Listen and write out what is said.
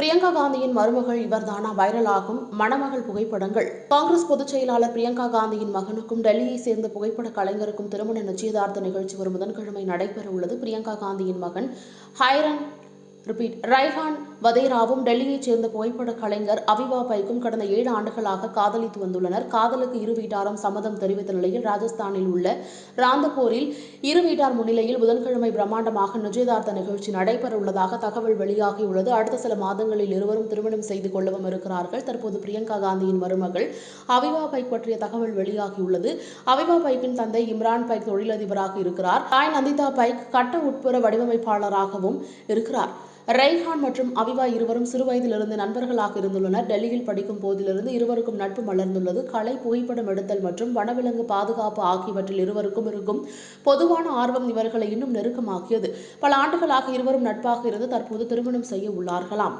பிரியங்கா காந்தியின் மருமகள் இவர்தானா வைரலாகும் மணமகள் புகைப்படங்கள். காங்கிரஸ் பொதுச் செயலாளர் பிரியங்கா காந்தியின் மகனுக்கும் டெல்லியை சேர்ந்த புகைப்பட கலைஞருக்கும் திருமண நிச்சயதார்த்த நிகழ்ச்சி வரும் புதன்கிழமை நடைபெற உள்ளது பிரியங்கா காந்தியின் மகன் ஹைரன் ரிப்பீட் ரைஹான் வதேராவும் டெல்லியைச் சேர்ந்த புகைப்பட கலைஞர் அவிவா பைக்கும் கடந்த ஏழு ஆண்டுகளாக காதலித்து வந்துள்ளனர். காதலுக்கு இரு வீட்டாரும் சம்மதம் தெரிவித்த நிலையில் ராஜஸ்தானில் உள்ள ராந்தபூரில் இரு வீட்டார் முன்னிலையில் புதன்கிழமை பிரம்மாண்டமாக நிச்சயதார்த்த நிகழ்ச்சி நடைபெற உள்ளதாக தகவல் வெளியாகியுள்ளது அடுத்த சில மாதங்களில் இருவரும் திருமணம் செய்து கொள்ளவும் இருக்கிறார்கள். தற்போது பிரியங்கா காந்தியின் மருமகள் அவிவா பைக் பற்றிய தகவல் வெளியாகியுள்ளது அவிவா பைக்கின் தந்தை இம்ரான் பைக் தொழிலதிபராக இருக்கிறார். தாய் நந்திதா பைக் கட்ட உட்புற வடிவமைப்பாளராகவும் இருக்கிறார். ரெய்ஹான் மற்றும் அவிவா இருவரும் சிறுவயதிலிருந்து நண்பர்களாக இருந்துள்ளனர். டெல்லியில் படிக்கும் போதிலிருந்து இருவருக்கும் நட்பு மலர்ந்துள்ளது. கலை புகைப்படம் எடுத்தல் மற்றும் வனவிலங்கு பாதுகாப்பு ஆகியவற்றில் இருவருக்கும் இருக்கும் பொதுவான ஆர்வம் இவர்களை இன்னும் நெருக்கமாக்கியது. பல ஆண்டுகளாக இருவரும் நட்பாக இருந்து தற்போது திருமணம் செய்ய உள்ளார்களாம்.